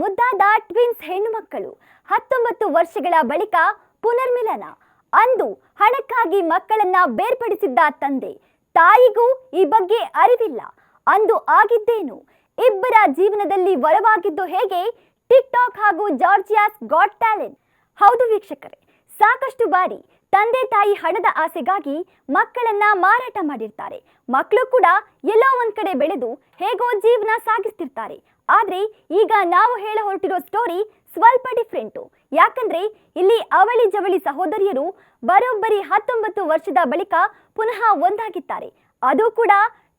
ಮುದ್ದಾದ ಟ್ವಿನ್ಸ್ ಹೆಣ್ಣು ಮಕ್ಕಳು ಹತ್ತೊಂಬತ್ತು ವರ್ಷಗಳ ಬಳಿಕ ಪುನರ್ಮಿಲನ. ಅಂದು ಹಣಕ್ಕಾಗಿ ಮಕ್ಕಳನ್ನ ಬೇರ್ಪಡಿಸಿದ್ದ ತಂದೆ. ತಾಯಿಗೂ ಈ ಬಗ್ಗೆ ಅರಿವಿಲ್ಲ. ಅಂದು ಆಗಿದ್ದೇನು? ಇಬ್ಬರ ಜೀವನದಲ್ಲಿ ವರವಾಗಿದ್ದು ಹೇಗೆ? ಟಿಕ್ ಟಾಕ್ ಹಾಗೂ ಜಾರ್ಜಿಯಾಸ್ ಗಾಟ್ ಟ್ಯಾಲೆಂಟ್. ಹೌದು ವೀಕ್ಷಕರೇ, ಸಾಕಷ್ಟು ಬಾರಿ ತಂದೆ ತಾಯಿ ಹಣದ ಆಸೆಗಾಗಿ ಮಕ್ಕಳನ್ನ ಮಾರಾಟ ಮಾಡಿರ್ತಾರೆ. ಮಕ್ಕಳು ಕೂಡ ಎಲ್ಲೋ ಒಂದ್ ಕಡೆ ಬೆಳೆದು ಹೇಗೋ ಜೀವನ ಸಾಗಿಸ್ತಿರ್ತಾರೆ. ಆದ್ರೆ ಈಗ ನಾವು ಹೇಳ ಹೊರಟಿರೋ ಸ್ಟೋರಿ ಸ್ವಲ್ಪ ಡಿಫ್ರೆಂಟು ಯಾಕಂದ್ರೆ ಇಲ್ಲಿ ಅವಳಿ ಜವಳಿ ಸಹೋದರಿಯರು ಬರೋಬ್ಬರಿ ಹತ್ತೊಂಬತ್ತು ವರ್ಷದ ಬಳಿಕ ಪುನಃ ಒಂದಾಗಿದ್ದಾರೆ. ಅದು ಕೂಡ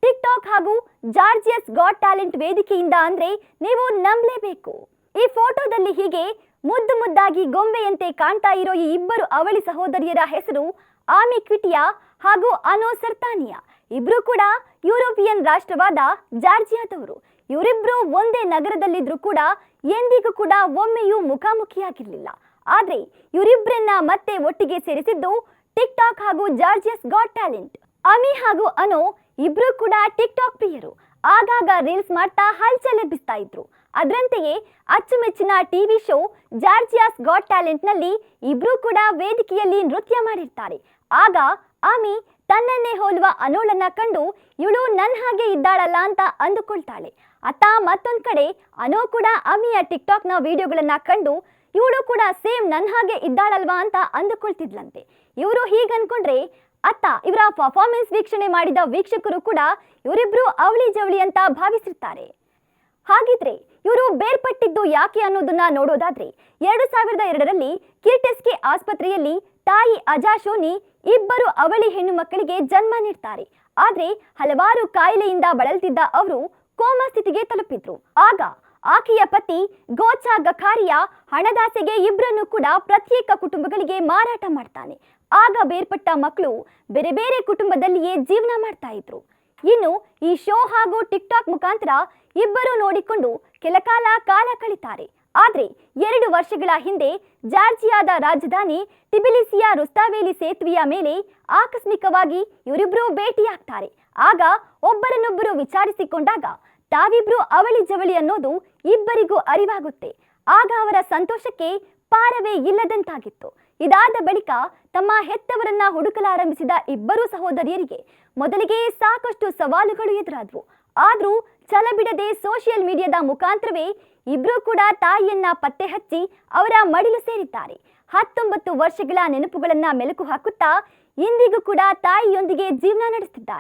ಟಿಕ್ ಟಾಕ್ ಹಾಗೂ ಜಾರ್ಜಿಯಸ್ ಗಾಡ್ ಟ್ಯಾಲೆಂಟ್ ವೇದಿಕೆಯಿಂದ ಅಂದ್ರೆ ನೀವು ನಂಬಲೇಬೇಕು. ಈ ಫೋಟೋದಲ್ಲಿ ಹೀಗೆ ಮುದ್ದು ಮುದ್ದಾಗಿ ಗೊಂಬೆಯಂತೆ ಕಾಣ್ತಾ ಇರೋ ಈ ಇಬ್ಬರು ಅವಳಿ ಸಹೋದರಿಯರ ಹೆಸರು ಆಮಿ ಕ್ವಿಟಿಯಾ ಹಾಗೂ ಅನೋ ಸರ್ತಾನಿಯಾ. ಇಬ್ರು ಕೂಡ ಯುರೋಪಿಯನ್ ರಾಷ್ಟ್ರವಾದ ಜಾರ್ಜಿಯಾದವರು. ಇವರಿಬ್ರು ಒಂದೇ ನಗರದಲ್ಲಿದ್ರು ಕೂಡ ಎಂದಿಗೂ ಕೂಡ ಒಮ್ಮೆಯೂ ಮುಖಾಮುಖಿಯಾಗಿರಲಿಲ್ಲ. ಆದರೆ ಇವರಿಬ್ರನ್ನ ಮತ್ತೆ ಒಟ್ಟಿಗೆ ಸೇರಿಸಿದ್ದು ಟಿಕ್ ಟಾಕ್ ಹಾಗೂ ಜಾರ್ಜಿಯಸ್ ಗಾಟ್ ಟ್ಯಾಲೆಂಟ್ ಅಮಿ ಹಾಗೂ ಅನೋ ಇಬ್ರು ಕೂಡ ಟಿಕ್ ಟಾಕ್ ಪ್ರಿಯರು. ಆಗಾಗ ರೀಲ್ಸ್ ಮಾಡ್ತಾ ಹಲ್ಚಲ್ ಎಬ್ಬಿಸ್ತಾ ಇದ್ರು. ಅದರಂತೆಯೇ ಅಚ್ಚುಮೆಚ್ಚಿನ ಟಿವಿ ಶೋ ಜಾರ್ಜಿಯಾಸ್ ಗಾಟ್ ಟ್ಯಾಲೆಂಟ್ನಲ್ಲಿ ಇಬ್ರು ಕೂಡ ವೇದಿಕೆಯಲ್ಲಿ ನೃತ್ಯ ಮಾಡಿರ್ತಾರೆ. ಆಗ ಆಮಿ ತನ್ನನ್ನೇ ಹೋಲುವ ಅನೋಳನ್ನ ಕಂಡು ಇವಳು ನನ್ನ ಹಾಗೆ ಇದ್ದಾಳಲ್ಲ ಅಂತ ಅಂದುಕೊಳ್ತಾಳೆ. ಅತ್ತ ಮತ್ತೊಂದ್ ಕಡೆ ಅನೋ ಕೂಡ ಟಾಕ್ನ ವಿಡಿಯೋಗಳನ್ನ ಕಂಡು ಇವಳು ಕೂಡ ಸೇಮ್ ನನ್ನ ಹಾಗೆ ಇದ್ದಾಳಲ್ವಾ ಅಂತ ಅಂದುಕೊಳ್ತಿದ್ಲಂತೆ. ಇವರು ಹೀಗನ್ಕೊಂಡ್ರೆ ಅತ್ತ ಇವರ ಪರ್ಫಾರ್ಮೆನ್ಸ್ ವೀಕ್ಷಣೆ ಮಾಡಿದ ವೀಕ್ಷಕರು ಕೂಡ ಇವರಿಬ್ರು ಅವಳಿ ಜವಳಿ ಅಂತ ಭಾವಿಸಿರ್ತಾರೆ. ಬೇರ್ಪಟ್ಟಿದ್ದು ಯಾಕೆ ಅನ್ನೋದನ್ನ ನೋಡೋದಾದ್ರೆ ಎರಡು ಸಾವಿರದ ಎರಡರಲ್ಲಿ ಕಿರ್ಟೆಸ್ಕೆ ಆಸ್ಪತ್ರೆಯಲ್ಲಿ ತಾಯಿ ಅಜಾ ಶೋನಿ ಇಬ್ಬರು ಅವಳಿ ಹೆಣ್ಣು ಮಕ್ಕಳಿಗೆ ಜನ್ಮ ನೀಡ್ತಾರೆ. ಆದ್ರೆ ಹಲವಾರು ಕಾಯಿಲೆಯಿಂದ ಬಳಲ್ತಿದ್ದ ಅವರು ಕೋಮಾ ಸ್ಥಿತಿಗೆ ತಲುಪಿದ್ರು. ಆಗ ಆಕೆಯ ಪತಿ ಗೋಚಾ ಗಖಾರಿಯ ಹಣದಾಸೆಗೆ ಇಬ್ಬರನ್ನು ಕೂಡ ಪ್ರತ್ಯೇಕ ಕುಟುಂಬಗಳಿಗೆ ಮಾರಾಟ ಮಾಡ್ತಾನೆ. ಆಗ ಬೇರ್ಪಟ್ಟ ಮಕ್ಕಳು ಬೇರೆ ಬೇರೆ ಕುಟುಂಬದಲ್ಲಿಯೇ ಜೀವನ ಮಾಡ್ತಾ ಇದ್ರು. ಇನ್ನು ಈ ಶೋ ಹಾಗೂ ಟಿಕ್ ಟಾಕ್ ಮುಖಾಂತರ ಇಬ್ಬರು ನೋಡಿಕೊಂಡು ಕೆಲಕಾಲ ಕಾಲ ಕಳೀತಾರೆ. ಆದ್ರೆ ಎರಡು ವರ್ಷಗಳ ಹಿಂದೆ ಜಾರ್ಜಿಯಾದ ರಾಜಧಾನಿ ಟಿಬಿಲಿಸಿಯ ರುಸ್ತಾವೇಲಿ ಸೇತುವೆಯ ಮೇಲೆ ಆಕಸ್ಮಿಕವಾಗಿ ಇವರಿಬ್ಬರು ಭೇಟಿಯಾಗ್ತಾರೆ. ಆಗ ಒಬ್ಬರನ್ನೊಬ್ಬರು ವಿಚಾರಿಸಿಕೊಂಡಾಗ ತಾವಿಬ್ರು ಅವಳಿ ಜವಳಿ ಅನ್ನೋದು ಇಬ್ಬರಿಗೂ ಅರಿವಾಗುತ್ತೆ. ಆಗ ಅವರ ಸಂತೋಷಕ್ಕೆ ಪಾರವೇ ಇಲ್ಲದಂತಾಗಿತ್ತು. ಇದಾದ ಬಳಿಕ ತಮ್ಮ ಹೆತ್ತವರನ್ನ ಹುಡುಕಲಾರಂಭಿಸಿದ ಇಬ್ಬರು ಸಹೋದರಿಯರಿಗೆ ಮೊದಲಿಗೆ ಸಾಕಷ್ಟು ಸವಾಲುಗಳು ಎದುರಾದವು. ಆದರೂ ಛಲ ಬಿಡದೆ ಸೋಷಿಯಲ್ ಮೀಡಿಯಾದ ಮುಖಾಂತರವೇ ಇಬ್ಬರೂ ಕೂಡ ತಾಯಿಯನ್ನ ಪತ್ತೆ ಹಚ್ಚಿ ಅವರ ಮಡಿಲು ಸೇರಿದ್ದಾರೆ. ಹತ್ತೊಂಬತ್ತು ವರ್ಷಗಳ ನೆನಪುಗಳನ್ನ ಮೆಲುಕು ಹಾಕುತ್ತಾ ಇಂದಿಗೂ ಕೂಡ ತಾಯಿಯೊಂದಿಗೆ ಜೀವನ ನಡೆಸುತ್ತಿದ್ದಾರೆ